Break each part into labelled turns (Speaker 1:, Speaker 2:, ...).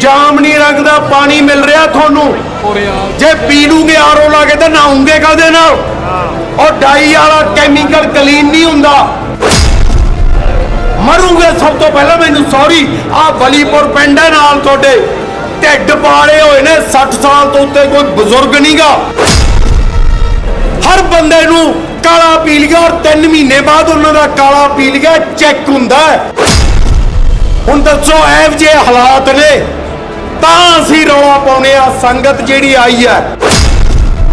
Speaker 1: ਜਾਮਨੀ ਰੰਗ ਦਾ ਪਾਣੀ ਮਿਲ ਰਿਹਾ ਤੁਹਾਨੂੰ। ਜੇ ਪੀ ਲੂਗੇ ਆਰੋ ਲਾ ਕੇ ਤਾਂ ਨਹਾਉਂਗੇ ਕਦੇ ਨਾਲ? ਉਹ ਡਾਈ ਵਾਲਾ ਕੈਮੀਕਲ ਕਲੀਨ ਨਹੀਂ ਹੁੰਦਾ। ਮਰੂਗੇ ਸਭ ਤੋਂ ਪਹਿਲਾਂ ਮੈਨੂੰ ਸੌਰੀ ਆ ਬਲੀਪੁਰ ਪਿੰਡ ਹੈ ਨਾਲ ਤੁਹਾਡੇ। ਢਿੱਡ ਪਾੜੇ ਹੋਏ ਨੇ 60 ਸਾਲ ਤੋਂ ਉੱਤੇ ਕੋਈ ਬਜ਼ੁਰਗ ਨਹੀਂਗਾ ਹਰ ਬੰਦੇ ਨੂੰ ਕਾਲਾ ਪੀ ਲਿਆ ਔਰ 3 ਮਹੀਨੇ ਬਾਅਦ ਉਹਨਾਂ ਦਾ ਕਾਲਾ ਪੀ ਲਿਆ ਚੈੱਕ ਹੁੰਦਾ ਹੁਣ ਦੱਸੋ ਐਵ ਜੇ ਹਾਲਾਤ ਨੇ ਤਾਂ ਅਸੀਂ ਰੌਲਾ ਪਾਉਨੇ ਆ ਸੰਗਤ ਜਿਹੜੀ ਆਈ ਹੈ,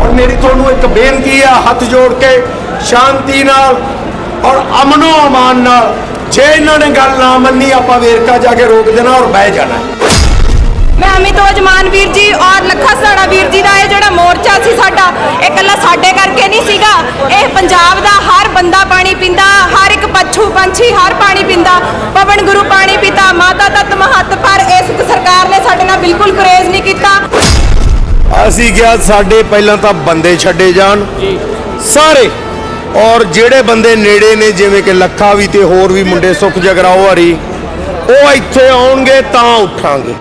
Speaker 1: ਔਰ ਮੇਰੀ ਤੁਹਾਨੂੰ ਇੱਕ ਬੇਨਤੀ ਆ, ਹੱਥ ਜੋੜ ਕੇ ਸ਼ਾਂਤੀ ਨਾਲ ਔਰ ਅਮਨੋ ਅਮਾਨ ਨਾਲ ਜੇ ਇਹਨਾਂ ਨੇ ਗੱਲ ਨਾ ਮੰਨੀ, ਆਪਾਂ ਵੇਰਕਾ ਜਾ ਕੇ ਰੋਕ ਦੇਣਾ ਔਰ ਬਹਿ ਜਾਣਾ।
Speaker 2: ਮੈਂ ਅਮਿਤੋਜ ਮਾਨ ਵੀਰ ਜੀ ਔਰ ਲੱਖਾ ਸਾੜਾ ਵੀਰ ਜੀ ਦਾ ਇਹ ਜਿਹੜਾ ਮੋਰਚਾ ਸੀ ਸਾਡਾ, ਇਹ ਇਕੱਲਾ ਸਾਡੇ ਕਰਕੇ ਨਹੀਂ ਸੀਗਾ। ਇਹ ਪੰਜਾਬ ਦਾ ਹਰ ਬੰਦਾ ਪਾਣੀ ਪੀਂਦਾ, ਹਰ ਇੱਕ ਪੱਛੂ ਪੰਛੀ ਹਰ ਪਾਣੀ ਪੀਂਦਾ, ਪਵਨ ਗੁਰੂ ਪਾਣੀ ਪੀਤਾ, ਮਾਤਾ ਤਤ ਮਹੱਤ ਪਰ ਇਸ ਸਰਕਾਰ ਨੇ ਸਾਡੇ ਨਾਲ ਬਿਲਕੁਲ ਗੁਰੇਜ਼ ਨਹੀਂ ਕੀਤਾ।
Speaker 1: ਅਸੀਂ ਕਿਹਾ ਸਾਡੇ ਪਹਿਲਾਂ ਤਾਂ ਬੰਦੇ ਛੱਡੇ ਜਾਣ। ਸਾਰੇ। ਔਰ ਜਿਹੜੇ ਬੰਦੇ ਨੇੜੇ ਨੇ ਜਿਵੇਂ ਕਿ ਲੱਖਾ ਵੀ ਤੇ ਹੋਰ ਵੀ ਮੁੰਡੇ ਸੁਖ ਜਗਰਾਓ ਹਰੀ ਉਹ ਇੱਥੇ ਆਉਣਗੇ ਤਾਂ ਉੱਠਾਂਗੇ।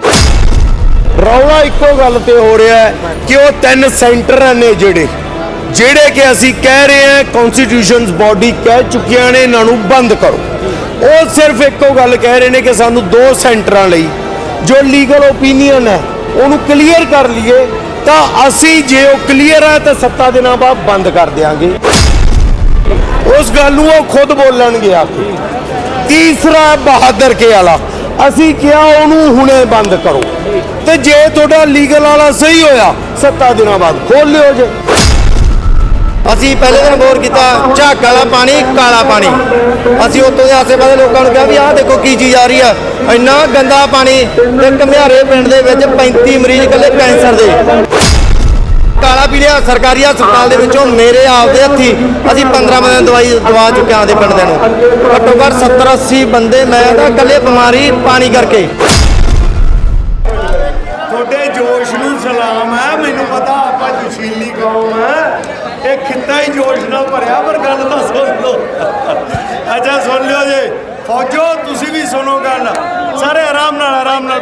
Speaker 1: ਰੌਲਾ ਇੱਕੋ ਗੱਲ ਤੇ ਹੋ ਰਿਹਾ ਹੈ ਕਿ ਉਹ ਤਿੰਨ ਸੈਂਟਰ ਨੇ ਜਿਹੜੇ। ਜਿਹੜੇ ਕਿ ਅਸੀਂ ਕਹਿ ਰਹੇ ਹਾਂ ਕਨਸਟੀਟਿਊਸ਼ਨਸ ਬਾਡੀ ਕਹਿ ਚੁੱਕੀਆਂ ਨੇ ਇਹਨਾਂ ਨੂੰ ਬੰਦ ਕਰੋ। ਉਹ ਸਿਰਫ ਇੱਕੋ ਗੱਲ ਕਹਿ ਰਹੇ ਨੇ ਕਿ ਸਾਨੂੰ ਦੋ ਸੈਂਟਰਾਂ ਲਈ ਜੋ ਲੀਗਲ ਓਪੀਨੀਅਨ ਹੈ, ਉਹਨੂੰ ਕਲੀਅਰ ਕਰ ਲਈਏ, ਤਾਂ ਅਸੀਂ ਜੇ ਉਹ ਕਲੀਅਰ ਹੈ, ਤਾਂ ਸੱਤਾ ਦਿਨਾਂ ਬਾਅਦ ਬੰਦ ਕਰ ਦਿਆਂਗੇ। ਉਸ ਗੱਲ ਨੂੰ ਉਹ ਖੁਦ ਬੋਲਣਗੇ ਆ ਕੇ। ਤੀਸਰਾ ਬਹਾਦਰ ਕੇ ਵਾਲਾ। ਅਸੀਂ ਕਿਹਾ ਉਹਨੂੰ ਹੁਣੇ ਬੰਦ ਕਰੋ। ਤੇ ਜੇ ਤੁਹਾਡਾ ਲੀਗਲ ਵਾਲਾ ਸਹੀ ਹੋਇਆ 7 ਦਿਨਾਂ ਬਾਅਦ ਖੋਲ ਲਿਓ ਜੇ।
Speaker 3: ਅਸੀਂ ਪਹਿਲੇ ਦਿਨ ਬੋਰ ਕੀਤਾ ਝੱਗ ਵਾਲਾ ਪਾਣੀ, ਕਾਲਾ ਪਾਣੀ। ਅਸੀਂ ਉੱਥੋਂ ਦੇ ਆਸੇ-ਪਾਸੇ ਲੋਕਾਂ ਨੂੰ ਕਿਹਾ ਵੀ ਆਹ ਦੇਖੋ ਕੀ ਚੀਜ਼ ਆ ਰਹੀ ਆ। ਇੰਨਾ ਗੰਦਾ ਪਾਣੀ ਤੇ ਘਮਿਆਰੇ ਪਿੰਡ ਦੇ ਵਿੱਚ 35 ਮਰੀਜ਼ ਇਕੱਲੇ ਕੈਂਸਰ ਦੇ। ਕਾਲਾ ਪੀਲੀਆ ਸਰਕਾਰੀ ਹਸਪਤਾਲ ਦੇ ਵਿੱਚੋਂ ਮੇਰੇ ਆਪ ਦੇ ਹੱਥੀ ਅਸੀਂ 15 ਬੰਦਿਆਂ ਦਵਾਈ ਦਵਾ ਚੁੱਕਿਆ ਦੇ ਪਿੰਡ ਦੇ ਨੂੰ। ਘੱਟੋ ਘੱਟ 70 80 ਬੰਦੇ ਮੈਂ ਤਾਂ ਇਕੱਲੇ ਬਿਮਾਰੀ ਪਾਣੀ ਕਰਕੇ।
Speaker 1: ਤੁਹਾਡੇ ਜੋਸ਼ ਨੂੰ ਸਲਾਮ ਹੈ, ਮੈਨੂੰ ਪਤਾ ਆਪਾਂ ਜਸ਼ੀਲੀ ਕੌਮ ਹੈ। ਇਹ ਖਿੱਤਾ ਹੀ ਜੋਸ਼ ਨਾਲ ਭਰਿਆ, ਪਰ ਗੱਲ ਤਾਂ ਸੁਣ ਲਓ। ਅੱਛਾ, ਸੁਣ ਲਿਓ ਜੇ। ਫੌਜੋ, ਤੁਸੀਂ ਵੀ ਸੁਣੋ ਗੱਲ। ਸਾਰੇ ਆਰਾਮ ਨਾਲ ਆਰਾਮ ਨਾਲ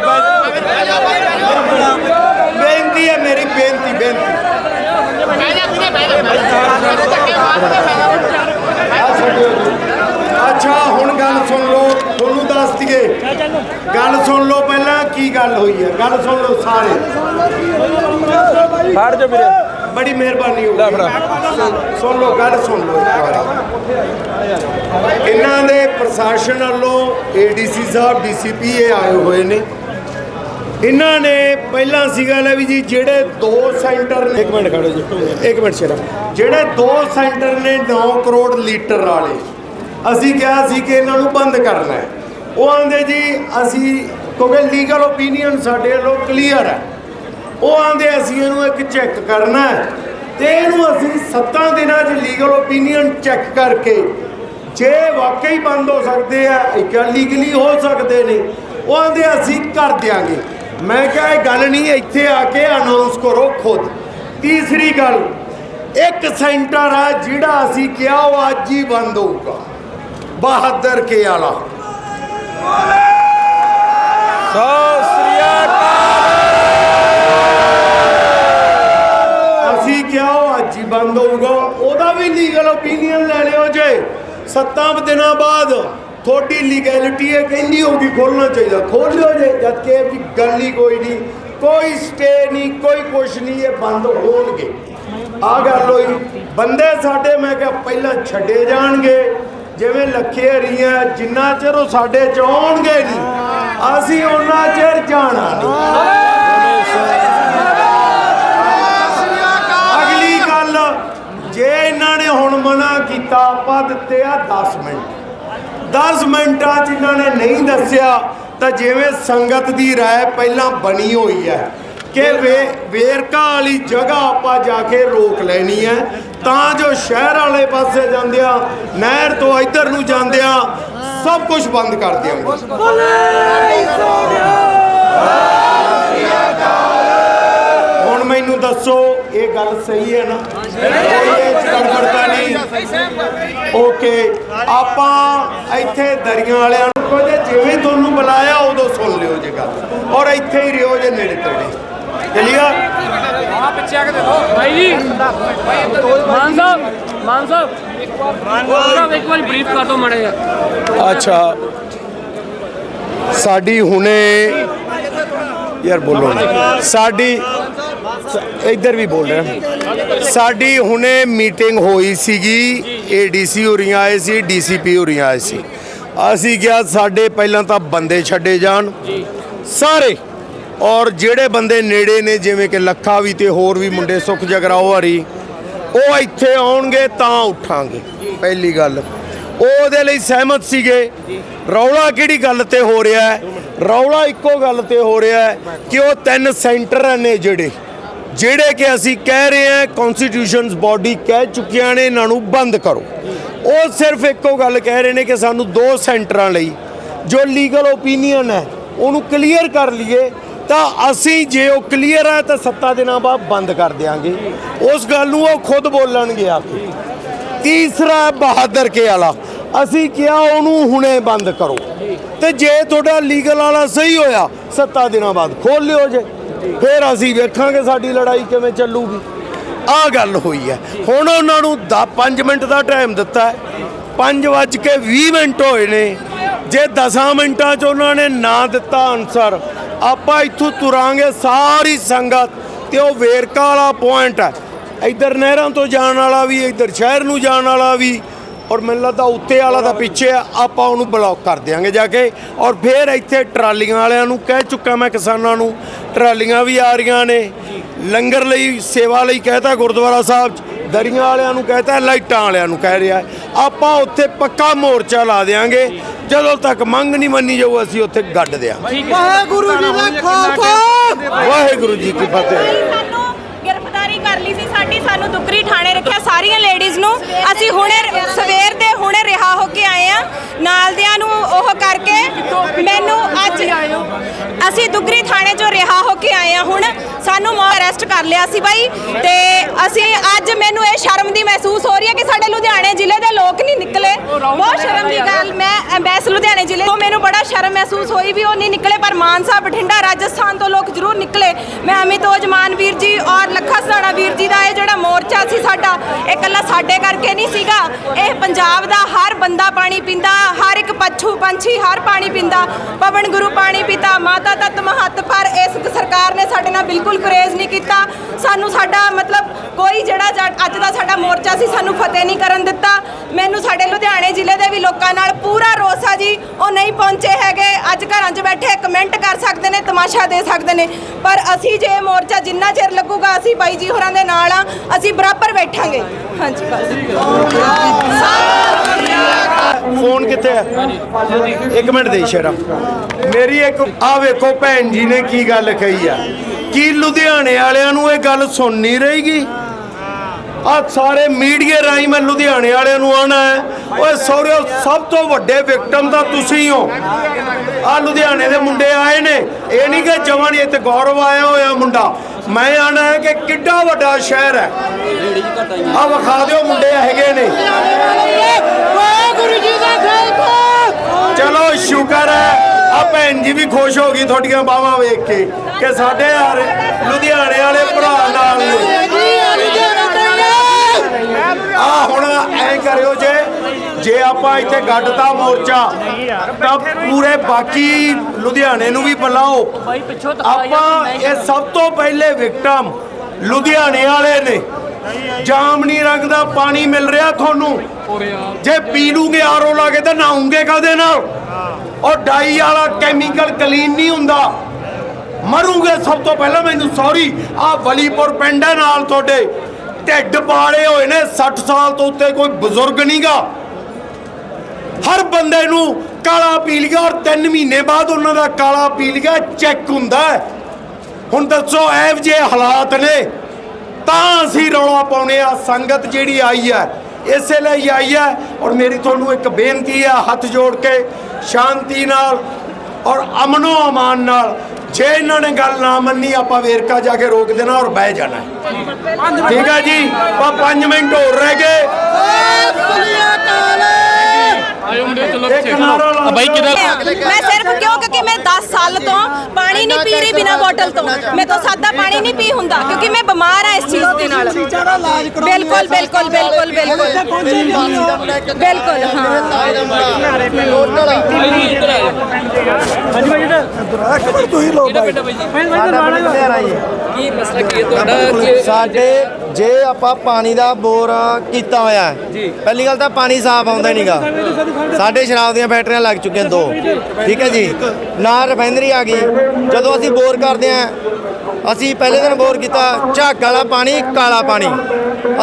Speaker 1: ਬੇਨਤੀ ਹੈ, ਮੇਰੀ ਬੇਨਤੀ ਬੇਨਤੀ। ਅੱਛਾ, ਹੁਣ ਗੱਲ ਸੁਣ ਲਓ, ਤੁਹਾਨੂੰ ਦੱਸ ਦਈਏ। ਗੱਲ ਸੁਣ ਲਓ ਪਹਿਲਾਂ, ਕੀ ਗੱਲ ਹੋਈ ਹੈ? ਗੱਲ ਸੁਣ ਲਓ ਸਾਰੇ।
Speaker 4: ਫੜ ਜੋ ਵੀਰੇ।
Speaker 1: ਬੜੀ ਮਿਹਰਬਾਨੀ ਹੋਊਗੀ ਸੁਣ ਲਓ ਗੱਲ ਸੁਣ ਲਓ ਇਹਨਾਂ ਦੇ ਪ੍ਰਸ਼ਾਸਨ ਵੱਲੋਂ ਏਡੀਸੀ ਸਾਹਿਬ ਡੀਸੀਪੀ ਇਹ ਆਏ ਹੋਏ ਨੇ। ਇਹਨਾਂ ਨੇ ਪਹਿਲਾਂ ਸੀਗਾ ਲੈ ਵੀ ਜੀ ਜਿਹੜੇ ਦੋ ਸੈਂਟਰ ਨੇ ਇੱਕ ਮਿੰਟ ਖੜੋ ਜੀ। ਇੱਕ ਮਿੰਟ ਸ਼ਰਾ। ਜਿਹੜੇ ਦੋ ਸੈਂਟਰ ਨੇ 9 ਕਰੋੜ ਲੀਟਰ ਵਾਲੇ ਅਸੀਂ ਕਿਹਾ ਸੀ ਕਿ ਇਹਨਾਂ ਨੂੰ ਬੰਦ ਕਰਨਾ ਹੈ। ਉਹ ਆਂਦੇ ਜੀ ਅਸੀਂ ਕਿਉਂਕਿ ਲੀਗਲ ਓਪੀਨੀਅਨ ਸਾਡੇ ਵੱਲੋਂ ਕਲੀਅਰ ਹੈ। ਉਹ ਆਂਦੇ, ਅਸੀਂ ਇਹਨੂੰ ਇੱਕ ਚੈੱਕ ਕਰਨਾ ਹੈ। ਤੇ ਇਹਨੂੰ ਅਸੀਂ 7 ਦਿਨਾਂ 'ਚ ਲੀਗਲ ਓਪੀਨੀਅਨ ਚੈੱਕ ਕਰਕੇ ਜੇ ਵਾਕਈ ਬੰਦ ਹੋ ਸਕਦੇ ਆ, ਇੱਕ ਲੀਗਲੀ ਹੋ ਸਕਦੇ ਨੇ, ਉਹ ਆਂਦੇ, ਅਸੀਂ ਕਰ ਦਿਆਂਗੇ। ਮੈਂ ਕਿਹਾ, ਇਹ ਗੱਲ ਨਹੀਂ, ਇੱਥੇ ਆ ਕੇ ਅਨਾਉਂਸ ਕਰੋ ਖੁਦ। ਤੀਸਰੀ ਗੱਲ, ਇੱਕ ਸੈਂਟਰ ਆ ਜਿਹੜਾ ਅਸੀਂ ਕਿਹਾ ਉਹ ਅੱਜ ਹੀ ਬੰਦ ਹੋਊਗਾ, ਬਹਾਦਰ ਕੇ ਵਾਲਾ
Speaker 4: ਸਤਿ ਸ੍ਰੀ
Speaker 1: ਅਸੀਂ ਕਿਹਾ ਬੰਦ ਹੋਊਗਾ, ਉਹਦਾ ਵੀ ਲੀਗਲ ਓਪੀਨੀਅਨ ਲੈ ਲਿਓ ਜੇ। ਸੱਤਾਂ ਦਿਨਾਂ ਬਾਅਦ ਤੁਹਾਡੀ ਲੀਗੈਲਿਟੀ ਇਹ ਕਹਿੰਦੀ ਹੋਊਗੀ, ਖੋਲਣਾ ਚਾਹੀਦਾ। ਖੋਲ ਲਿਓ ਜੇ, ਜਦ ਕਿ ਵੀ ਗੱਲ ਹੀ ਕੋਈ ਨਹੀਂ। ਕੋਈ ਸਟੇ ਨਹੀਂ, ਕੋਈ ਕੁਛ ਨਹੀਂ, ਇਹ ਬੰਦ ਹੋਣਗੇ। ਆ ਗੱਲ ਹੋਈ। ਬੰਦੇ ਸਾਡੇ, ਮੈਂ ਕਿਹਾ ਪਹਿਲਾਂ ਛੱਡੇ ਜਾਣਗੇ। ਜਿਵੇਂ ਲੱਖੇ ਹਰੀਆਂ, ਜਿੰਨਾ ਚਿਰ ਉਹ ਸਾਡੇ ਚ ਆਉਣਗੇ ਨਹੀਂ, ਅਸੀਂ ਉਹਨਾਂ ਚਿਰ ਜਾਣਾ ਨਹੀਂ ਅਗਲੀ ਗੱਲ ਜੇ ਇਹਨਾਂ ਨੇ ਹੁਣ ਮਨਾ ਕੀਤਾ, ਆਪਾਂ ਦਿੱਤੇ ਆ 10 ਮਿੰਟ। 10 ਮਿੰਟਾਂ 'ਚ ਨੇ ਨਹੀਂ ਦੱਸਿਆ, ਤਾਂ ਜਿਵੇਂ ਸੰਗਤ ਦੀ ਰਾਏ ਪਹਿਲਾਂ ਬਣੀ ਹੋਈ ਹੈ ਕਿ ਵੇਰਕਾ ਵਾਲੀ ਜਗ੍ਹਾ ਆਪਾਂ ਜਾ ਕੇ ਰੋਕ ਲੈਣੀ ਹੈ, ਤਾਂ ਜੋ ਸ਼ਹਿਰ ਵਾਲੇ ਪਾਸੇ ਜਾਂਦਿਆਂ ਨਹਿਰ ਤੋਂ ਇੱਧਰ ਨੂੰ ਜਾਂਦਿਆਂ ਸਭ ਕੁਝ ਬੰਦ ਕਰ ਦਿਆਂਗੇ। ਹੁਣ ਮੈਨੂੰ ਦੱਸੋ ਇਹ ਗੱਲ ਸਹੀ ਹੈ ਨਾ? ਕੋਈ ਇਹ ਨਹੀਂ। ਓਕੇ ਆਪਾਂ ਇੱਥੇ ਦਰੀਆਂ ਵਾਲਿਆਂ ਨੂੰ ਕੁਝ ਜਿਵੇਂ ਤੁਹਾਨੂੰ ਬੁਲਾਇਆ ਉਦੋਂ ਸੁਣ ਲਿਓ ਜੇ ਗੱਲ। ਔਰ ਇੱਥੇ ਹੀ ਰਿਓ ਜੇ ਨੇੜੇ ਤੇੜੇ। ਚਲਿਆ
Speaker 5: ਭਾਈ ਜੀ ਮਾਨ ਸਾਹਿਬ ਮਾਨ ਸਾਹਿਬ ਮਾਨ ਸਾਹਿਬ ਇੱਕ ਵਾਰੀ ਬਰੀਫ ਕਰ ਦਿਓ ਮੜੇ
Speaker 1: ਅੱਛਾ। ਸਾਡੀ ਹੁਣੇ ਯਾਰ ਬੋਲੋ। ਸਾਡੀ ਇੱਧਰ ਵੀ ਬੋਲ ਰਿਹਾ। ਸਾਡੀ ਹੁਣੇ ਮੀਟਿੰਗ ਹੋਈ ਸੀਗੀ ਏਡੀਸੀ ਹੋਰੀਆਂ ਆਏ ਸੀ, ਡੀਸੀਪੀ ਹੋਰੀਆਂ ਆਏ ਸੀ। ਅਸੀਂ ਕਿਹਾ, ਸਾਡੇ ਪਹਿਲਾਂ ਤਾਂ ਬੰਦੇ ਛੱਡੇ ਜਾਣ। ਸਾਰੇ। ਔਰ ਜਿਹੜੇ ਬੰਦੇ ਨੇੜੇ ਨੇ, ਜਿਵੇਂ ਕਿ ਲੱਖਾ ਵੀ ਤੇ ਹੋਰ ਵੀ ਮੁੰਡੇ ਸੁਖ ਜਗਰਾਓ ਹਰੀ ਉਹ ਇੱਥੇ ਆਉਣਗੇ ਤਾਂ ਉੱਠਾਂਗੇ। ਪਹਿਲੀ ਗੱਲ। ਉਹ ਉਹਦੇ ਲਈ ਸਹਿਮਤ ਸੀਗੇ। ਰੌਲਾ ਕਿਹੜੀ ਗੱਲ ਤੇ ਹੋ ਰਿਹਾ ਹੈ? ਰੌਲਾ ਇੱਕੋ ਗੱਲ ਤੇ ਹੋ ਰਿਹਾ ਹੈ ਕਿ ਉਹ ਤਿੰਨ ਸੈਂਟਰ ਨੇ ਜਿਹੜੇ। ਜਿਹੜੇ ਕਿ ਅਸੀਂ ਕਹਿ ਰਹੇ ਹਾਂ ਕਨਸਟੀਟਿਊਸ਼ਨਸ ਬਾਡੀ ਕਹਿ ਚੁੱਕੀਆਂ ਨੇ, ਇਹਨਾਂ ਨੂੰ ਬੰਦ ਕਰੋ। ਉਹ ਸਿਰਫ ਇੱਕੋ ਗੱਲ ਕਹਿ ਰਹੇ ਨੇ ਕਿ ਸਾਨੂੰ ਦੋ ਸੈਂਟਰਾਂ ਲਈ ਜੋ ਲੀਗਲ ਓਪੀਨੀਅਨ ਹੈ, ਉਹਨੂੰ ਕਲੀਅਰ ਕਰ ਲਈਏ, ਤਾਂ ਅਸੀਂ ਜੇ ਉਹ ਕਲੀਅਰ ਹੈ, ਤਾਂ 7 ਦਿਨਾਂ ਬਾਅਦ ਬੰਦ ਕਰ ਦਿਆਂਗੇ। ਉਸ ਗੱਲ ਨੂੰ ਉਹ ਖੁਦ ਬੋਲਣਗੇ ਆ ਕੇ। ਤੀਸਰਾ ਬਹਾਦਰ ਕੇ ਵਾਲਾ। ਅਸੀਂ ਕਿਹਾ ਉਹਨੂੰ ਹੁਣੇ ਬੰਦ ਕਰੋ। ਤੇ ਜੇ ਤੁਹਾਡਾ ਲੀਗਲ ਵਾਲਾ ਸਹੀ ਹੋਇਆ 7 ਦਿਨਾਂ ਬਾਅਦ ਖੋਲ ਲਿਓ ਜੇ। ਫਿਰ ਅਸੀਂ ਵੇਖਾਂਗੇ ਸਾਡੀ ਲੜਾਈ ਕਿਵੇਂ ਚੱਲੂਗੀ। ਆ ਗੱਲ ਹੋਈ ਹੈ। ਹੁਣ ਉਹਨਾਂ ਨੂੰ 5 ਮਿੰਟ ਦਾ ਟਾਈਮ ਦਿੱਤਾ ਹੈ। 5 ਵੱਜ ਕੇ 20 ਮਿੰਟ ਹੋਏ ਨੇ। ਜੇ 10 ਮਿੰਟਾਂ 'ਚ ਉਹਨਾਂ ਨੇ ਨਾ ਦਿੱਤਾ ਆਨਸਰ ਆਪਾਂ ਇੱਥੋਂ ਤੁਰਾਂਗੇ ਸਾਰੀ ਸੰਗਤ ਤੇ ਉਹ ਵੇਰਕਾ ਵਾਲਾ ਪੁਆਇੰਟ ਹੈ। ਇੱਧਰ ਨਹਿਰਾਂ ਤੋਂ ਜਾਣ ਵਾਲਾ ਵੀ, ਇੱਧਰ ਸ਼ਹਿਰ ਨੂੰ ਜਾਣ ਵਾਲਾ ਵੀ ਔਰ ਮੈਨੂੰ ਲੱਗਦਾ ਉੱਤੇ ਵਾਲਾ ਦਾ ਪਿੱਛੇ ਆ ਆਪਾਂ ਉਹਨੂੰ ਬਲੌਕ ਕਰ ਦਿਆਂਗੇ ਜਾ ਕੇ। ਔਰ ਫਿਰ ਇੱਥੇ ਟਰਾਲੀਆਂ ਵਾਲਿਆਂ ਨੂੰ ਕਹਿ ਚੁੱਕਾ ਮੈਂ ਕਿਸਾਨਾਂ ਨੂੰ ਟਰਾਲੀਆਂ ਵੀ ਆ ਰਹੀਆਂ ਨੇ। ਲੰਗਰ ਲਈ ਸੇਵਾ ਲਈ ਕਹਿਤਾ ਗੁਰਦੁਆਰਾ ਸਾਹਿਬ 'ਚ ਦਰੀਆਂ ਵਾਲਿਆਂ ਨੂੰ ਕਹਿਤਾ ਲਾਈਟਾਂ ਵਾਲਿਆਂ ਨੂੰ ਕਹਿ ਰਿਹਾ। ਆਪਾਂ ਉੱਥੇ ਪੱਕਾ ਮੋਰਚਾ ਲਾ ਦੇਾਂਗੇ ਜਦੋਂ ਤੱਕ ਮੰਗ ਨਹੀਂ ਮੰਨੀ ਜਾਊ ਅਸੀਂ ਉੱਥੇ ਗੱਡ ਦਿਆਂਗੇ।
Speaker 3: ਵਾਹਿਗੁਰੂ ਜੀ ਦਾ ਖਾਲਸਾ।
Speaker 1: ਵਾਹਿਗੁਰੂ ਜੀ ਕੀ ਫਤਿਹ।
Speaker 2: ਸਾਡੀ ਸਾਨੂੰ ਦੁੱਕਰੀ ਥਾਣੇ ਰੱਖਿਆ, ਸਾਰੀਆਂ ਲੇਡੀਜ਼ ਨੂੰ। ਅਸੀਂ ਹੁਣੇ ਸਵੇਰ ਦੇ ਹੁਣੇ ਰਿਹਾ ਹੋ ਕੇ ਆਏ ਆ ਨਾਲ ਦਿਆਂ ਨੂੰ ਉਹ ਕਰਕੇ ਮੈਨੂੰ ਅੱਜ ਅਸੀਂ ਦੁੱਗਰੀ ਥਾਣੇ ਚੋਂ ਕੇ ਆਏ ਆ ਹੁਣ। ਸਾਨੂੰ ਮੋ ਅਰੈਸਟ ਕਰ ਲਿਆ ਸੀ ਬਾਈ। ਤੇ ਅਸੀਂ ਅੱਜ ਮੈਨੂੰ ਇਹ ਸ਼ਰਮ ਦੀ ਮਹਿਸੂਸ ਹੋ ਰਹੀ ਹੈ ਕਿ ਸਾਡੇ ਲੁਧਿਆਣੇ ਜ਼ਿਲ੍ਹੇ ਦੇ ਲੋਕ ਨਹੀਂ ਨਿਕਲੇ। ਬਹੁਤ ਸ਼ਰਮ ਦੀ ਗੱਲ। ਮੈਂ ਬੈਸ ਲੁਧਿਆਣੇ ਜ਼ਿਲ੍ਹੇ ਤੋਂ ਮੈਨੂੰ ਬੜਾ ਸ਼ਰਮ ਮਹਿਸੂਸ ਹੋਈ ਵੀ ਉਹ ਨਹੀਂ ਨਿਕਲੇ, ਪਰ ਮਾਨਸਾ ਬਠਿੰਡਾ ਰਾਜਸਥਾਨ ਤੋਂ ਲੋਕ ਜ਼ਰੂਰ ਨਿਕਲੇ। ਮੈਂ ਅਮਿਤ ਓਜਮਾਨ ਵੀਰ ਜੀ ਔਰ ਲੱਖਾ ਸਰਾਣਾ ਵੀਰ ਜੀ ਦਾ ਇਹ ਜਿਹੜਾ ਮੋਰਚਾ ਸੀ ਸਾਡਾ, ਇਹ ਇਕੱਲਾ ਸਾਡੇ ਕਰਕੇ ਨਹੀਂ ਸੀਗਾ। ਇਹ ਪੰਜਾਬ ਦਾ ਹਰ ਬੰਦਾ ਪਾਣੀ ਪੀਂਦਾ, ਹਰ ਪੱਛੂ ਪੰਛੀ ਹਰ ਪਾਣੀ ਪੀਂਦਾ, ਪਵਨ ਗੁਰੂ ਪਾਣੀ ਪੀਤਾ, ਮਾਤਾ ਤਤ ਮਹੱਤ ਪਰ ਇਸ ਸਰਕਾਰ ਨੇ ਸਾਡੇ ਨਾਲ ਬਿਲਕੁਲ ਕਰੇਜ਼ ਨਹੀਂ ਕੀਤਾ। ਸਾਨੂੰ ਸਾਡਾ ਮਤਲਬ ਕੋਈ ਜਿਹੜਾ ਅੱਜ ਦਾ ਸਾਡਾ ਮੋਰਚਾ ਸੀ, ਸਾਨੂੰ ਫਤਿਹ ਨਹੀਂ ਕਰਨ ਦਿੱਤਾ। ਮੈਨੂੰ ਸਾਡੇ ਲੁਧਿਆਣੇ ਜ਼ਿਲ੍ਹੇ ਦੇ ਵੀ ਲੋਕਾਂ ਨਾਲ ਪੂਰਾ ਰੋਸ ਰੋਸਾ ਜੀ, ਉਹ ਨਹੀਂ ਪਹੁੰਚੇ ਹੈਗੇ। ਅੱਜ ਘਰਾਂ 'ਚ ਬੈਠੇ ਕਮੈਂਟ ਕਰ ਸਕਦੇ ਨੇ, ਤਮਾਸ਼ਾ ਦੇ ਸਕਦੇ ਨੇ। ਪਰ ਅਸੀਂ ਜੇ ਮੋਰਚਾ ਜਿੰਨਾ ਚਿਰ ਲੱਗੂਗਾ, ਅਸੀਂ ਬਾਈ ਜੀ ਹੋਰਾਂ ਦੇ ਨਾਲ ਆ, ਅਸੀਂ ਬਰਾਬਰ ਬੈਠਾਂਗੇ। ਹਾਂਜੀ, ਬਸ।
Speaker 1: ਫੋਨ ਕਿੱਥੇ ਹੈ ਇੱਕ ਮਿੰਟ ਦੇ ਸ਼ੇਰਾ। ਮੇਰੀ ਇੱਕ ਆ ਵੇਖੋ ਭੈਣ ਜੀ ਨੇ ਕੀ ਗੱਲ ਕਹੀ ਆ। ਕੀ ਲੁਧਿਆਣੇ ਵਾਲਿਆਂ ਨੂੰ ਇਹ ਗੱਲ ਸੁਣਨੀ ਰਹੇਗੀ? ਆ ਸਾਰੇ ਮੀਡੀਆ ਰਾਹੀਂ ਮੈਂ ਲੁਧਿਆਣੇ ਵਾਲਿਆਂ ਨੂੰ ਆਣਾ ਹੈ। ਓਏ ਸੌਰਿਓ, ਸਭ ਤੋਂ ਵੱਡੇ ਵਿਕਟਮ ਤਾਂ ਤੁਸੀਂ ਹੋ। ਆ ਲੁਧਿਆਣੇ ਦੇ ਮੁੰਡੇ ਆਏ ਨੇ। ਇਹ ਨਹੀਂ ਕਿ ਜਵਾਨ ਇੱਥੇ ਗੌਰਵ ਆਇਆ ਹੋਇਆ ਮੁੰਡਾ। ਮੈਂ ਆਣਾ ਹੈ ਕਿ ਕਿੱਡਾ ਵੱਡਾ ਸ਼ਹਿਰ ਹੈ। ਆ ਵਿਖਾ ਦਿਓ ਮੁੰਡੇ ਹੈਗੇ ਨੇ
Speaker 3: ਵਾਹਿਗੁਰੂ ਜੀ ਦਾ ਖਾਲਸਾ
Speaker 1: ਚਲੋ ਸ਼ੁਕਰ ਹੈ। ਆ ਭੈਣ ਜੀ ਵੀ ਖੁਸ਼ ਹੋ ਗਈ ਤੁਹਾਡੀਆਂ ਬਾਹਾਂ ਵੇਖ ਕੇ ਕਿ ਸਾਡੇ ਯਾਰ ਲੁਧਿਆਣੇ ਵਾਲੇ ਭਰਾ ਨਾਲ ਆ ਹੁਣ ਐ ਕਰਿਓ ਜੇ ਜੇ ਆਪਾਂ ਇੱਥੇ ਗੱਡਤਾ ਮੋਰਚਾ ਤਾਂ ਪੂਰੇ ਬਾਕੀ ਲੁਧਿਆਣੇ ਨੂੰ ਵੀ ਬੁਲਾਓ। ਆਪਾਂ ਇਹ ਸਭ ਤੋਂ ਪਹਿਲੇ ਵਿਕਟਮ ਲੁਧਿਆਣੇ ਵਾਲੇ ਨੇ। ਜਾਮਨੀ ਰੰਗ ਦਾ ਪਾਣੀ ਮਿਲ ਰਿਹਾ ਤੁਹਾਨੂੰ। ਜੇ ਪੀ ਲੂਗੇ ਆਰੋ ਲਾ ਕੇ ਤਾਂ ਨਹਾਉਂਗੇ ਕਦੇ ਨਾਲ? ਉਹ ਡਾਈ ਵਾਲਾ ਕੈਮੀਕਲ ਕਲੀਨ ਨਹੀਂ ਹੁੰਦਾ। ਮਰੂਗੇ ਸਭ ਤੋਂ ਪਹਿਲਾਂ ਮੈਨੂੰ ਸੌਰੀ ਆ ਵਲੀਪੁਰ ਪਿੰਡ ਹੈ ਨਾਲ ਤੁਹਾਡੇ। ਢਿੱਡ ਪਾਲੇ ਹੋਏ ਨੇ 60 ਸਾਲ ਤੋਂ ਉੱਤੇ ਕੋਈ ਬਜ਼ੁਰਗ ਨਹੀਂਗਾ। ਹਰ ਬੰਦੇ ਨੂੰ ਕਾਲਾ ਪੀ ਲਿਆ ਔਰ 3 ਮਹੀਨੇ ਬਾਅਦ ਉਹਨਾਂ ਦਾ ਕਾਲਾ ਪੀ ਲਿਆ ਚੈੱਕ ਹੁੰਦਾ ਹੁਣ ਦੱਸੋ ਐਵ ਜੇ ਹਾਲਾਤ ਨੇ। ਤਾਂ ਅਸੀਂ ਰੌਲਾ ਪਾਉਣੇ ਆ, ਸੰਗਤ ਜਿਹੜੀ ਆਈ ਹੈ, ਇਸੇ ਲਈ ਆਈ ਹੈ। ਔਰ ਮੇਰੀ ਤੁਹਾਨੂੰ ਇੱਕ ਬੇਨਤੀ ਆ, ਹੱਥ ਜੋੜ ਕੇ ਸ਼ਾਂਤੀ ਨਾਲ ਔਰ ਅਮਨੋ ਅਮਾਨ ਨਾਲ, ਜੇ ਇਹਨਾਂ ਨੇ ਗੱਲ ਨਾ ਮੰਨੀ, ਆਪਾਂ ਵੇਰਕਾ ਜਾ ਕੇ ਰੋਕ ਦੇਣਾ ਔਰ ਬਹਿ ਜਾਣਾ ਠੀਕ ਹੈ ਜੀ? ਬਾ 5 ਮਿੰਟ ਹੋਰ ਰਹਿ ਗਏ
Speaker 5: ਆਇਓ ਮੁੰਡੇ ਚਲੋ ਪਿੱਛੇ ਆ ਬਾਈ ਕਿਦਾਂ
Speaker 2: ਮੈਂ ਸਿਰਫ ਕਿਉਂ? ਕਿਉਂਕਿ ਮੈਂ 10 ਸਾਲ ਤੋਂ ਪਾਣੀ ਨਹੀਂ ਪੀ ਰਹੀ ਬਿਨਾ ਬੋਤਲ ਤੋਂ। ਮੈਂ ਤਾਂ ਸਾਦਾ ਪਾਣੀ ਨਹੀਂ ਪੀ ਹੁੰਦਾ ਕਿਉਂਕਿ ਮੈਂ ਬਿਮਾਰ ਆ ਇਸ ਚੀਜ਼ ਦੇ ਨਾਲ। ਬਿਲਕੁਲ ਬਿਲਕੁਲ ਬਿਲਕੁਲ ਬਿਲਕੁਲ। ਬਿਲਕੁਲ ਹਾਂ।
Speaker 5: ਕੀ ਮਸਲਾ ਕੀ ਹੈ ਤੁਹਾਡਾ? ਕਿ
Speaker 3: ਸਾਡੇ ਜੇ ਆਪਾਂ ਪਾਣੀ ਦਾ ਬੋਰ ਕੀਤਾ ਹੋਇਆ ਹੈ, ਪਹਿਲੀ ਗੱਲ ਤਾਂ ਪਾਣੀ ਸਾਫ਼ ਆਉਂਦਾ ਨਹੀਂਗਾ ਸਾਡੇ ਸ਼ਰਾਬ ਦੀਆਂ ਬੈਟਰੀਆਂ ਲੱਗ ਚੁੱਕੀਆਂ ਦੋ। ਠੀਕ ਹੈ ਜੀ। ਨਾਲ ਰਿਫਾਈਨਰੀ ਆ ਗਈ। ਜਦੋਂ ਅਸੀਂ ਬੋਰ ਕਰਦੇ ਆ ਅਸੀਂ ਪਹਿਲੇ ਦਿਨ ਬੋਰ ਕੀਤਾ ਝੱਗ ਵਾਲਾ ਪਾਣੀ ਕਾਲਾ ਪਾਣੀ।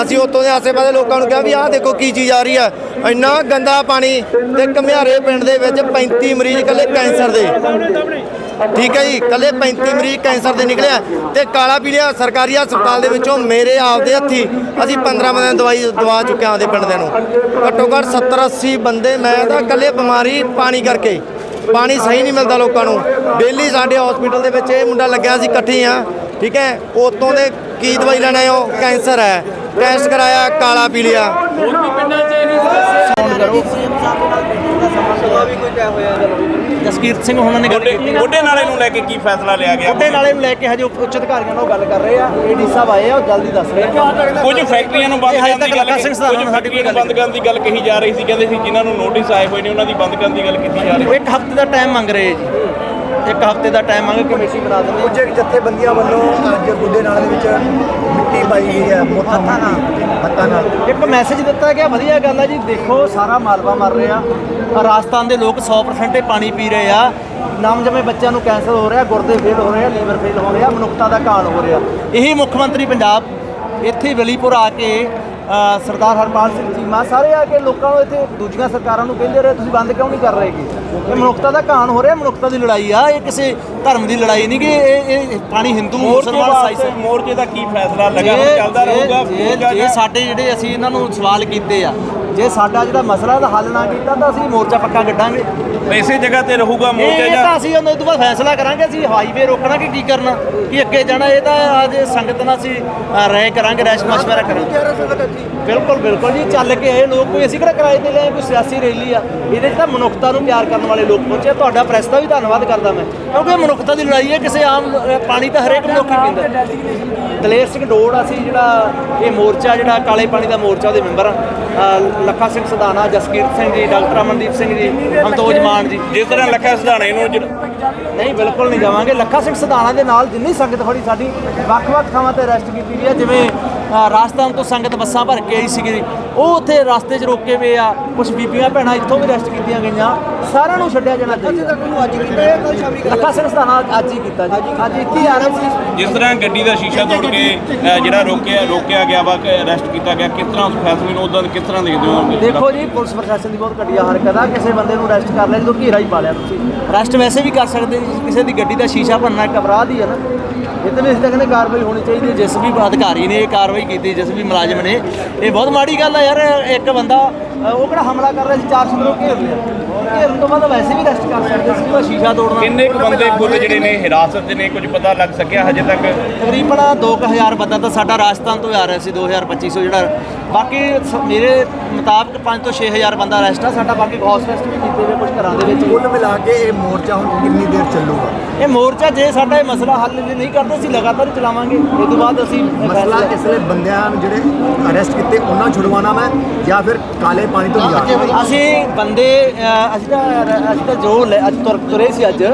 Speaker 3: ਅਸੀਂ ਉੱਥੋਂ ਦੇ ਆਸੇ-ਪਾਸੇ ਲੋਕਾਂ ਨੂੰ ਕਿਹਾ ਵੀ ਆਹ ਦੇਖੋ ਕੀ ਚੀਜ਼ ਆ ਰਹੀ ਆ ਇੰਨਾ ਗੰਦਾ ਪਾਣੀ ਤੇ ਘਮਿਆਰੇ ਪਿੰਡ ਦੇ ਵਿੱਚ 35 ਮਰੀਜ਼ ਇਕੱਲੇ ਕੈਂਸਰ ਦੇ। ਠੀਕ ਹੈ ਜੀ ਕੱਲੇ 35 ਮਰੀਜ਼ ਕੈਂਸਰ ਦੇ ਨਿਕਲਿਆ ਤੇ ਕਾਲਾ ਪੀਲੀਆ ਸਰਕਾਰੀ ਹਸਪਤਾਲ ਦੇ ਵਿੱਚੋਂ ਮੇਰੇ ਆਪ ਦੇ ਹੱਥੀ ਅਸੀਂ 15 ਬੰਦਿਆਂ ਨੂੰ ਦਵਾਈ ਦਵਾ ਚੁੱਕੇ ਹਾਂ ਆਪਦੇ ਪਿੰਡ ਦੇ ਨੂੰ। ਘੱਟੋ ਘੱਟ 70 80 ਬੰਦੇ ਮੈਂ ਤਾਂ ਕੱਲੇ ਬਿਮਾਰੀ ਪਾਣੀ ਕਰਕੇ ਪਾਣੀ ਸਹੀ ਨਹੀਂ ਮਿਲਦਾ ਲੋਕਾਂ ਨੂੰ। ਡੇਲੀ ਸਾਡੇ ਹਸਪੀਟਲ ਦੇ ਵਿੱਚ ਇਹ ਮੁੰਡਾ ਲੱਗਿਆ ਸੀ ਇਕੱਠੇ ਆ ਠੀਕ ਹੈ ਉਤੋਂ ਦੇ ਕੀ ਦਵਾਈ ਲੈਣਾ ਹੈ? ਉਹ ਕੈਂਸਰ ਹੈ। ਟੈਸਟ ਕਰਾਇਆ ਕਾਲਾ ਪੀਲੀਆ।
Speaker 5: ਹੋਰ ਵੀ ਪਿੰਡਾਂ 'ਚ ਇਹ ਨਹੀਂ
Speaker 6: ਜਸਕੀਰਤ ਸਿੰਘ ਉਹਨਾਂ ਨੇ ਗੱਲ ਕੀਤੀ
Speaker 4: ਮੋਢੇ ਨਾਲੇ ਨੂੰ ਲੈ ਕੇ ਕੀ ਫੈਸਲਾ ਲਿਆ ਗਿਆ?
Speaker 6: ਮੁੱਦੇ ਨਾਲੇ ਨੂੰ ਲੈ ਕੇ ਹਜੇ ਉੱਚ ਅਧਿਕਾਰੀਆਂ ਨਾਲ ਗੱਲ ਕਰ ਰਹੇ ਆ। ਏਡੀ ਸਾਹਿਬ ਆਏ ਆ ਉਹ ਜਲਦੀ ਦੱਸ ਰਹੇ ਆ।
Speaker 4: ਕੁਝ ਫੈਕਟਰੀਆਂ ਨੂੰ ਬੰਦ ਕਰਨ ਦੀ ਗੱਲ
Speaker 6: ਸਿੰਘ ਸਾਡੀ ਕੋਈ
Speaker 4: ਫੈਕਟਰੀਆਂ ਨੂੰ
Speaker 6: ਗੱਲ
Speaker 4: ਬੰਦ ਕਰਨ ਦੀ ਗੱਲ ਕਹੀ ਜਾ ਰਹੀ ਸੀ ਕਹਿੰਦੇ ਸੀ ਜਿਨ੍ਹਾਂ ਨੂੰ ਨੋਟਿਸ ਆਏ ਹੋਏ ਨੇ ਉਹਨਾਂ ਦੀ ਬੰਦ ਕਰਨ ਦੀ ਗੱਲ ਕੀਤੀ ਜਾ ਰਹੀ
Speaker 6: ਉਹ ਇੱਕ ਹਫ਼ਤੇ ਦਾ ਟਾਈਮ ਮੰਗ ਰਹੇ ਜੀ। ਇੱਕ ਹਫ਼ਤੇ ਦਾ ਟਾਈਮ ਮੰਗ ਕਮੇਟੀ ਬਣਾ ਦਿੰਦੇ
Speaker 7: ਕੁਝ ਜਥੇਬੰਦੀਆਂ ਵੱਲੋਂ ਅੱਜ ਗੁੱਡੇ ਨਾਲੇ ਦੇ ਵਿੱਚ ਮਿੱਟੀ ਪਾਈ ਗਈ ਹੈ ਮੋਟਾ ਮਿੱਟੀ ਹੱਥਾਂ ਨਾਲ।
Speaker 6: ਇੱਕ ਮੈਸੇਜ ਦਿੱਤਾ ਗਿਆ ਵਧੀਆ ਗੱਲ ਹੈ ਜੀ ਦੇਖੋ ਸਾਰਾ ਮਾਲਵਾ ਮਰ ਰਿਹਾ। ਰਾਜਸਥਾਨ ਦੇ ਲੋਕ 100% ਹੀ ਪਾਣੀ ਪੀ ਰਹੇ ਆ। ਨਵਜੰਮੇ ਬੱਚਿਆਂ ਨੂੰ ਕੈਂਸਰ ਹੋ ਰਿਹਾ ਗੁਰਦੇ ਫੇਲ ਹੋ ਰਹੇ ਆ ਲੀਵਰ ਫੇਲ ਹੋ ਰਿਹਾ ਮਨੁੱਖਤਾ ਦਾ ਘਾਣ ਹੋ ਰਿਹਾ। ਇਹੀ ਮੁੱਖ ਮੰਤਰੀ ਪੰਜਾਬ ਇੱਥੇ ਵਲੀਪੁਰ ਆ ਕੇ ਸਰਦਾਰ ਹਰਪਾਲ ਸਿੰਘ ਚੀਮਾ ਸਾਰੇ ਆ ਕੇ ਲੋਕਾਂ ਨੂੰ ਇੱਥੇ ਦੂਜੀਆਂ ਸਰਕਾਰਾਂ ਨੂੰ ਕਹਿੰਦੇ ਰਹੇ ਤੁਸੀਂ ਬੰਦ ਕਿਉਂ ਨਹੀਂ ਕਰ ਰਹੇਗੇ ਇਹ ਮਨੁੱਖਤਾ ਦਾ ਘਾਣ ਹੋ ਰਿਹਾ ਮਨੁੱਖਤਾ ਦੀ ਲੜਾਈ ਆ ਇਹ ਕਿਸੇ ਧਰਮ ਦੀ ਲੜਾਈ ਨਹੀਂ ਕਿ ਇਹ ਇਹ ਪਾਣੀ ਹਿੰਦੂ ਮੁਸਲਮਾਨ ਇਸਾਈ
Speaker 4: ਵਾਸਤੇ ਮੋਰਚੇ ਦਾ ਕੀ ਫੈਸਲਾ ਲੱਗਾ ਚੱਲਦਾ ਰਹੂਗਾ
Speaker 6: ਜਾਂ- ਸਾਡੇ ਜਿਹੜੇ ਅਸੀਂ ਇਹਨਾਂ ਨੂੰ ਸਵਾਲ ਕੀਤੇ ਆ ਜੇ ਸਾਡਾ ਜਿਹੜਾ ਮਸਲਾ ਦਾ ਹੱਲ ਨਾ ਕੀਤਾ ਤਾਂ ਅਸੀਂ ਮੋਰਚਾ ਪੱਕਾ ਕੱਢਾਂਗੇ।
Speaker 4: ਇਸੇ ਜਗ੍ਹਾ ਤੇ ਰਹੂਗਾ
Speaker 6: ਇਹ
Speaker 4: ਮੋਰਚਾ
Speaker 6: ਇਹ
Speaker 4: ਜਾਂ
Speaker 6: ਤਾਂ ਅਸੀਂ ਉਹਨਾਂ ਤੋਂ ਬਾਅਦ ਫੈਸਲਾ ਕਰਾਂਗੇ ਅਸੀਂ ਹਾਈਵੇ ਰੋਕਣਾ ਕਿ ਕੀ ਕਰਨਾ ਕਿ ਅੱਗੇ ਜਾਣਾ ਇਹ ਤਾਂ ਅੱਜ ਸੰਗਤ ਨਾਲ ਅਸੀਂ ਅ, ਰਾਏ ਕਰਾਂਗੇ ਰੈਸ਼ ਮਸ਼ਵਰਾ ਕਰਾਂਗੇ। ਬਿਲਕੁਲ ਬਿਲਕੁਲ ਜੀ ਚੱਲ ਕੇ ਆਏ ਲੋਕ ਕੋਈ ਅਸੀਂ ਕਿਹੜਾ ਕਿਰਾਏ ਤੇ ਲਿਆਏ ਕੋਈ ਸਿਆਸੀ ਰੈਲੀ ਆ। ਇਹਦੇ 'ਚ ਤਾਂ ਮਨੁੱਖਤਾ ਨੂੰ ਪਿਆਰ ਕਰਨ ਵਾਲੇ ਲੋਕ ਪਹੁੰਚੇ ਤੁਹਾਡਾ ਪ੍ਰੈਸ ਦਾ ਵੀ ਧੰਨਵਾਦ ਕਰਦਾ ਮੈਂ। ਕਿਉਂਕਿ ਇਹ ਮਨੁੱਖਤਾ ਦੀ ਲੜਾਈ ਹੈ ਕਿਸੇ ਆਮ ਅ, ਪਾਣੀ ਤਾਂ ਹਰੇਕ ਮਨੁੱਖ ਹੀ ਪੀਂਦਾ। ਦਲੇਰ ਸਿੰਘ ਡੋੜ ਅਸੀਂ ਜਿਹੜਾ ਇਹ ਮੋਰਚਾ ਜਿਹੜਾ ਕਾਲੇ ਪਾਣੀ ਦਾ ਮੋਰਚਾ ਦੇ ਮੈਂਬਰ ਆ ਲੱਖਾ ਸਿੰਘ ਸਦਾਨਾ ਜਸਕੀਰਤ ਸਿੰਘ ਜੀ ਡਾਕਟਰ ਅਮਨਦੀਪ ਸਿੰਘ ਜੀ ਅਮਤੋਜ ਮਾਨ ਜੀ।
Speaker 4: ਜਿਸ ਤਰ੍ਹਾਂ ਲੱਖਾ ਸਿਧਾਣੇ ਨੂੰ ਜਿਹੜਾ-
Speaker 6: ਨਹੀਂ ਬਿਲਕੁਲ ਨਹੀਂ ਜਾਵਾਂਗੇ। ਲੱਖਾ ਸਿੰਘ ਸਧਾਣਾ ਦੇ ਨਾਲ ਜਿੰਨੀ ਸੰਗਤ ਖੜੀ ਸਾਡੀ ਵੱਖ-ਵੱਖ ਥਾਵਾਂ ਤੇ ਅਰੈਸਟ ਕੀਤੀ ਗਈ ਹੈ। ਜਿਵੇਂ ਅ, ਰਾਜਸਥਾਨ ਤੋਂ ਸੰਗਤ ਬੱਸਾਂ ਭਰ ਕੇ ਆਈ ਸੀਗੀ। ਉਹ ਉੱਥੇ ਰਸਤੇ 'ਚ ਰੋਕੇ ਹੋਏ ਆ ਕੁਝ ਬੀਬੀਆਂ ਭੈਣਾਂ ਇੱਥੋਂ ਵੀ ਅਰੈਸਟ ਕੀਤੀਆਂ ਗਈਆਂ ਸਾਰਿਆਂ ਨੂੰ ਛੱਡਿਆ ਜਾਣਾ ਚਾਹੀਦਾ।
Speaker 7: ਅੱਜ ਕੀਤਾ ਜਾਂ ਕੱਲ ਸ਼ਾਮੀ
Speaker 6: ਲੱਖਾ ਸਿੰਘ ਸਧਾਣਾ ਅੱਜ ਹੀ ਕੀਤਾ ਜੀ। ਅੱਜ ਇੱਥੇ ਹੀ ਆ ਰਹੇ ਸੀ?
Speaker 4: ਜਿਸ ਤਰ੍ਹਾਂ ਗੱਡੀ ਦਾ ਸ਼ੀਸ਼ਾ ਤੋੜ ਕੇ ਅ, ਜਿਹੜਾ ਰੋਕਿਆ ਰੋਕਿਆ ਗਿਆ ਵਾ ਅਰੈਸਟ ਕੀਤਾ ਗਿਆ ਕਿਸ ਤਰ੍ਹਾਂ ਉਸ ਫੈਸਲੇ ਨੂੰ ਉਦੋਂ ਕਿਸ ਤਰ੍ਹਾਂ ਦੇਖਦੇ ਹੋ?
Speaker 6: ਦੇਖੋ ਜੀ ਪੁਲਿਸ ਪ੍ਰਸ਼ਾਸਨ ਦੀ ਬਹੁਤ ਘਟੀਆ ਹਰਕਤ ਆ ਕਿਸੇ ਬੰਦੇ ਨੂੰ ਅਰੈਸਟ ਕਰ ਲਿਆ ਜਦੋਂ ਘੇਰਾ ਹੀ ਪਾ ਲਿਆ ਤੁਸੀਂ। ਅਰੈਸਟ ਵੈਸੇ ਵੀ ਕਰ ਸਕਦੇ ਜੀ ਕਿਸੇ ਦੀ ਗੱਡੀ ਦਾ ਸ਼ੀਸ਼ਾ ਭੰਨਣਾ ਇੱਕ ਅਪਰਾਧ ਹੀ ਹੈ ਨਾ। ਤੇ ਵੀ ਤਾਂ ਕਹਿੰਦੇ ਕਾਰਵਾਈ ਹੋਣੀ ਚਾਹੀਦੀ ਹੈ। ਜਿਸ ਵੀ ਅਧਿਕਾਰੀ ਨੇ ਇਹ ਕਾਰਵਾਈ ਕੀਤੀ, ਜਿਸ ਵੀ ਮੁਲਾਜ਼ਮ ਨੇ, ਇਹ ਬਹੁਤ ਮਾੜੀ ਗੱਲ ਆ ਯਾਰ, ਇੱਕ ਬੰਦਾ ਉਹ ਕਿਹੜਾ ਹਮਲਾ ਕਰ ਰਿਹਾ ਸੀ, ਚਾਰ ਸ਼ਬਦੋਂ ਘੇਰ ਲਿਆ। ਘੇਰਨ ਤੋਂ ਬਾਅਦ ਵੈਸੇ ਵੀ ਅਰੈਸਟ ਕਰ ਸਕਦੇ ਸੀ ਉਹਦਾ ਸ਼ੀਸ਼ਾ ਤੋੜਨਾ।
Speaker 4: ਕਿੰਨੇ ਕੁ ਬੰਦੇ ਕੁੱਲ ਜਿਹੜੇ ਨੇ ਹਿਰਾਸਤ 'ਚ ਨੇ ਕੁਝ ਪਤਾ ਲੱਗ ਸਕਿਆ ਹਜੇ ਤੱਕ?
Speaker 6: ਤਕਰੀਬਨ 2000 ਬੰਦਾ ਤਾਂ ਸਾਡਾ ਰਾਜਸਥਾਨ ਤੋਂ ਆ ਰਿਹਾ ਸੀ 2250 ਜਿਹੜਾ। ਬਾਕੀ ਸ- ਮੇਰੇ ਮੁਤਾਬਕ 5 ਤੋਂ 6000 ਬੰਦਾ ਅਰੈਸਟ ਆ ਸਾਡਾ ਬਾਕੀ ਅਰੈਸਟ ਵੀ ਕੀਤੇ ਹੋਏ ਕੁਝ ਘਰਾਂ ਦੇ ਵਿੱਚ।
Speaker 7: ਕੁੱਲ ਮਿਲਾ ਕੇ ਇਹ ਮੋਰਚਾ ਹੁਣ ਕਿੰਨੀ ਦੇਰ ਚੱਲੂਗਾ?
Speaker 6: ਇਹ ਮੋਰਚਾ ਜੇ ਸਾਡਾ ਇਹ ਮਸਲਾ ਹੱਲ ਜੇ ਨਹੀਂ ਕਰਦੇ ਅਸੀਂ ਲਗਾਤਾਰ ਹੀ ਚਲਾਵਾਂਗੇ। ਇਸ ਤੋਂ ਬਾਅਦ ਅਸੀਂ ਇਹ
Speaker 7: ਮਸਲਾ
Speaker 6: ਫੈਸਲਾ-
Speaker 7: ਇਸ ਲਈ ਬੰਦਿਆਂ ਨੂੰ ਜਿਹੜੇ ਅਰੈਸਟ ਕੀਤੇ ਉਹਨਾਂ ਨੂੰ ਛੁਡਵਾਉਣਾ ਮੈਂ ਜਾਂ ਫਿਰ ਕਾਲੇ ਪਾਣੀ ਤੋਂ ਨਿਜਾਤ
Speaker 6: ਅਸੀਂ ਬੰਦੇ ਅ, ਅਸੀਂ ਤਾਂ ਅਸੀਂ ਤਾਂ ਜੋ ਲੈ- ਅੱਜ ਤੁਰ ਤੁਰੇ ਸੀ ਅੱਜ।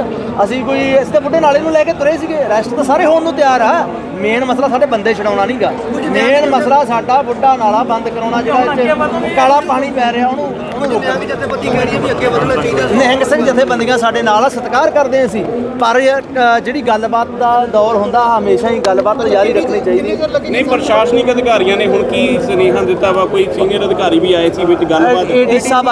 Speaker 6: ਅਸੀਂ ਕੋਈ ਅਸੀਂ ਤਾਂ ਬੁੱਢੇ ਨਾਲੇ ਨੂੰ ਲੈ ਕੇ ਤੁਰੇ ਸੀਗੇ। ਰੈਸਟ ਤਾਂ ਸਾਰੇ ਹੋਣ ਨੂੰ ਤਿਆਰ ਆ। ਮੇਨ ਮਸਲਾ ਸਾਡੇ ਬੰਦੇ ਛਡਾਉਣਾ ਨਹੀਂਗਾ ਮੇਨ ਮਸਲਾ ਸਾਡਾ ਬੁੱਢਾ ਨਾਲਾ ਬੰਦ ਕਰਾਉਣਾ ਜਿਹੜਾ ਇੱਥੇ ਕਾਲਾ ਪਾਣੀ ਪੈ ਰਿਹਾ ਉਹਨੂੰ ਉਹਨੂੰ ਰੋਕਣਾ
Speaker 7: ਜਥੇਬੰਦੀ ਕਹਿ ਰਹੀ ਹੈ ਵੀ ਅੱਗੇ ਵਧਣਾ ਚਾਹੀਦਾ
Speaker 6: ਨਿਹੰਗ ਸਿੰਘ ਜਥੇਬੰਦੀਆਂ ਸਾਡੇ ਨਾਲ ਆ ਸਤਿਕਾਰ ਕਰਦੇ ਅਸੀਂ। ਪਰ ਯਾਰ, ਅ, ਜਿਹੜੀ ਗੱਲਬਾਤ ਦਾ ਦੌਰ ਹੁੰਦਾ ਹਮੇਸ਼ਾ ਹੀ ਗੱਲਬਾਤ ਜਾਰੀ ਰੱਖਣੀ ਚਾਹੀਦੀ।
Speaker 4: ਨਹੀਂ ਪ੍ਰਸ਼ਾਸਨਿਕ ਅਧਿਕਾਰੀਆਂ ਨੇ ਹੁਣ ਕੀ ਸੁਨੇਹਾ ਦਿੱਤਾ ਵਾ? ਕੋਈ ਸੀਨੀਅਰ ਅਧਿਕਾਰੀ ਵੀ ਆਏ ਸੀ ਵਿੱਚ ਗੱਲਬਾਤ?
Speaker 6: ਏਡੀ ਸਾਹਿਬ